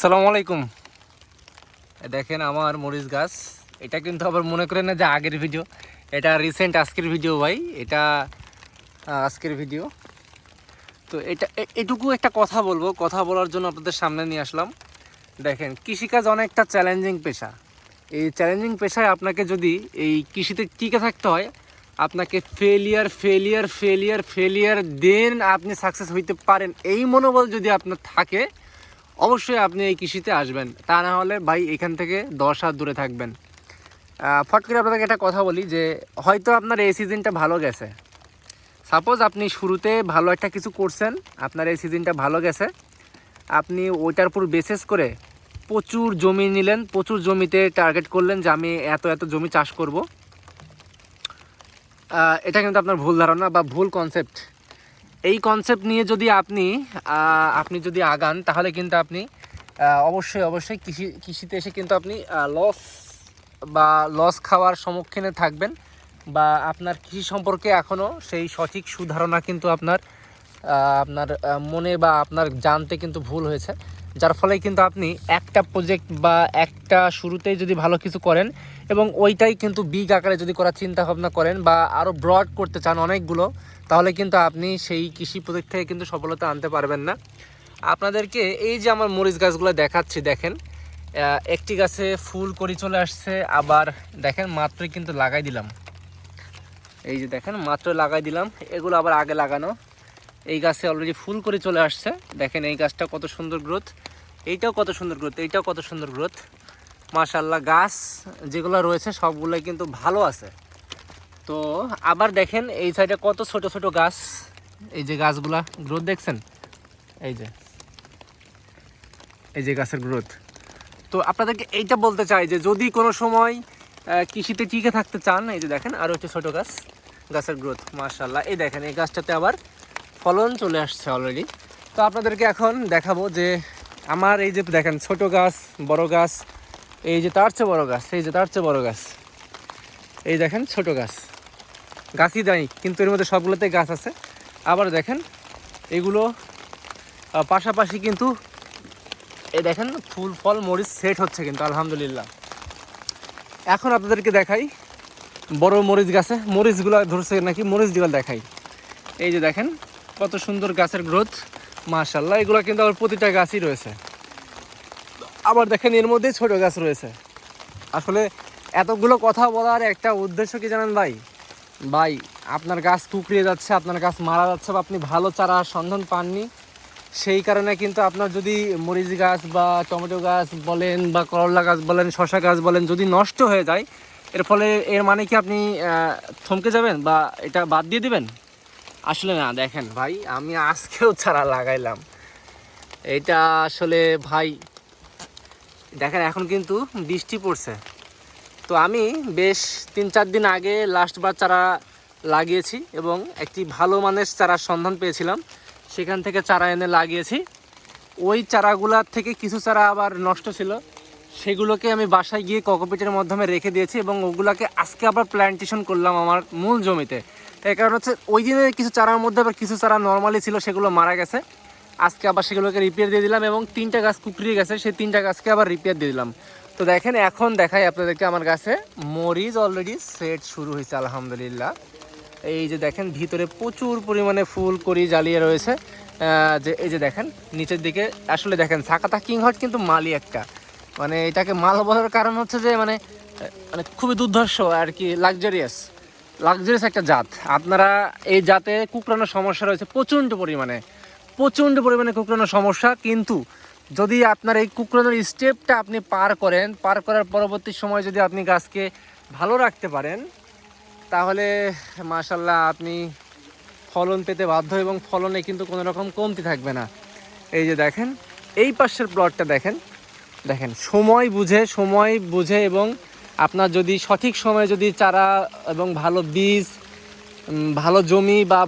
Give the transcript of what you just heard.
সালামু আলাইকুম। দেখেন আমার মরিচ গাছ। এটা কিন্তু আবার মনে করেন না যে আগের ভিডিও। এটা রিসেন্ট আজকের ভিডিও ভাই। এটা আজকের ভিডিও। তো এটা এটুকু একটা কথা বলব। কথা বলার জন্য আপনাদের সামনে নিয়ে আসলাম। দেখেন, কৃষিকাজ অনেকটা চ্যালেঞ্জিং পেশা। এই চ্যালেঞ্জিং পেশায় আপনাকে যদি এই কৃষিতে টিকে থাকতে হয়, আপনাকে failure failure failure failure then আপনি সাকসেস হইতে পারেন। এই মনোবল যদি আপনার থাকে অবশ্যই আপনি এই কৃষিতে আসবেন। তা না হলে ভাই এখান থেকে দশ হাত দূরে থাকবেন। ফট করে আপনাকে একটা কথা বলি যে, হয়তো আপনার এই সিজনটা ভালো গেছে। সাপোজ আপনি শুরুতে ভালো একটা কিছু করছেন, আপনার এই সিজনটা ভালো গেছে। আপনি ওইটার উপর বেসেস করে প্রচুর জমি নিলেন, প্রচুর জমিতে টার্গেট করলেন যে, আমি এত এত জমি চাষ করব। এটা কিন্তু আপনার ভুল ধারণা বা ভুল কনসেপ্ট এই কনসেপ্ট নিয়ে যদি আপনি আপনি যদি আগান, তাহলে কিন্তু আপনি অবশ্যই অবশ্যই কৃষি, কৃষিতে এসে কিন্তু আপনি লস বা লস খাওয়ার সম্মুখীনে থাকবেন বা আপনার কৃষি সম্পর্কে এখনও সেই সঠিক সুধারণা কিন্তু আপনার আপনার মনে বা আপনার জানতে কিন্তু ভুল হয়েছে। যার ফলে কিন্তু আপনি একটা প্রজেক্ট বা একটা শুরুতেই যদি ভালো কিছু করেন এবং ওইটাই কিন্তু বিগ আকারে যদি করার চিন্তা ভাবনা করেন বা আরও ব্রড করতে চান অনেকগুলো, তাহলে কিন্তু আপনি সেই কৃষি প্রজেক্ট থেকে কিন্তু সফলতা আনতে পারবেন না। আপনাদেরকে এই যে আমার মরিচ গাছগুলো দেখাচ্ছি, দেখেন একটি গাছে ফুল করে চলে আসছে, আবার দেখেন মাত্রই কিন্তু লাগাই দিলাম। এই যে দেখেন, মাত্র লাগাই দিলাম, এগুলো আবার আগে লাগানো। এই গাছে অলরেডি ফুল করে চলে আসছে। দেখেন এই গাছটা কত সুন্দর গ্রোথ এইটাও কত সুন্দর গ্রোথ এইটাও কত সুন্দর গ্রোথ মাশাল্লাহ গাছ যেগুলো রয়েছে, সবগুলোই কিন্তু ভালো আছে। তো আবার দেখেন এই সাইডে কত ছোট ছোট গাছ। এই যে গাছগুলা গ্রোথ দেখছেন? এই যে। এই যে গাছের গ্রোথ তো আপনাদেরকে এইটা বলতে চাই যে, যদি কোনো সময় কৃষিতে টিকে থাকতে চান, এই যে দেখেন আরও একটি ছোটো গাছ, গাছের গ্রোথ মার্শাল্লাহ এই দেখেন এই গাছটাতে আবার ফলন চলে আসছে অলরেডি তো আপনাদেরকে এখন দেখাবো যে আমার এই যে দেখেন ছোট গাছ, বড় গাছ, এই যে তার চেয়ে বড় গাছ, এই যে তার চেয়ে বড় গাছ, এই দেখেন ছোট গাছ। গাছই দেয় কিন্তু এর মধ্যে সবগুলোতে গাছ আছে। আবার দেখেন এগুলো পাশাপাশি কিন্তু এই দেখেন ফুল, ফল, মরিচ সেট হচ্ছে কিন্তু, আলহামদুলিল্লাহ। এখন আপনাদেরকে দেখাই বড় মরিচ গাছে। মরিচগুলো ধরছে নাকি? মরিচগুলো দেখাই। এই যে দেখেন কত সুন্দর গাছের গ্রোথ মাশাল্লাহ এগুলো কিন্তু আবার প্রতিটা গাছই রয়েছে। আবার দেখেন এর মধ্যেই ছোট গাছ রয়েছে। আসলে এতগুলো কথা বলার একটা উদ্দেশ্য কি জানেন ভাই? ভাই, আপনার গাছ কুকড়িয়ে যাচ্ছে, আপনার গাছ মারা যাচ্ছে বা আপনি ভালো চারার সন্ধান পাননি, সেই কারণে কিন্তু আপনার যদি মরিচ গাছ বা টমেটো গাছ বলেন বা করলা গাছ বলেন শশা গাছ বলেন যদি নষ্ট হয়ে যায়, এর ফলে এর মানে কি আপনি থমকে যাবেন বা এটা বাদ দিয়ে দিবেন? আসলে না, দেখেন। ভাই, আমি আজকেও চারা লাগাইলাম। এটা আসলে ভাই, দেখেন এখন কিন্তু বৃষ্টি পড়ছে। তো আমি বেশ তিন চার দিন আগে লাস্টবার চারা লাগিয়েছি এবং একটি ভালো মানের চারার সন্ধান পেয়েছিলাম। সেখান থেকে চারা এনে লাগিয়েছি। ওই চারাগুলার থেকে কিছু চারা আবার নষ্ট ছিল। সেগুলোকে আমি বাসায় গিয়ে ককোপিটের মাধ্যমে রেখে দিয়েছি এবং ওগুলাকে আজকে আবার প্ল্যান্টেশন করলাম আমার মূল জমিতে। এর কারণ হচ্ছে ওই দিনে কিছু চারার মধ্যে আবার কিছু চারা নর্মালি ছিল, সেগুলো মারা গেছে। আজকে আবার সেগুলোকে রিপেয়ার দিয়ে দিলাম এবং তিনটা গাছ কুকড়িয়ে গেছে, সেই তিনটা গাছকে আবার রিপেয়ার দিয়ে দিলাম। তো দেখেন, এখন দেখাই আপনাদেরকে আমার গাছে মরিচ অলরেডি সেট শুরু হয়েছে, আলহামদুলিল্লাহ। এই যে দেখেন, ভিতরে প্রচুর পরিমাণে ফুল করি জ্বালিয়ে রয়েছে। যে এই যে দেখেন, নিচের দিকে আসলে দেখেন সাকাতা কিং হট কিন্তু মালি একটা। মানে এটাকে মাল বলার কারণ হচ্ছে যে মানে মানে খুবই দুর্ধর্ষ আর কি লাক্সারিয়াস লাক্সারিয়াস একটা জাত। আপনারা এই জাতে কুকরানোর সমস্যা রয়েছে প্রচণ্ড পরিমাণে। প্রচণ্ড পরিমাণে কুকরানোর সমস্যা। কিন্তু যদি আপনার এই কুকরানোর স্টেপটা আপনি পার করেন, পার করার পরবর্তী সময় যদি আপনি গাছকে ভালো রাখতে পারেন, তাহলে মাশাল্লাহ আপনি ফলন পেতে বাধ্য এবং ফলনে কিন্তু কোনো রকম কমতি থাকবে না। এই যে দেখেন, এই পাশের প্লটটা দেখেন। দেখেন, সময় বুঝে সময় বুঝে এবং আপনার যদি সঠিক সময়ে যদি চারা এবং ভালো বীজ ভালো জমি বা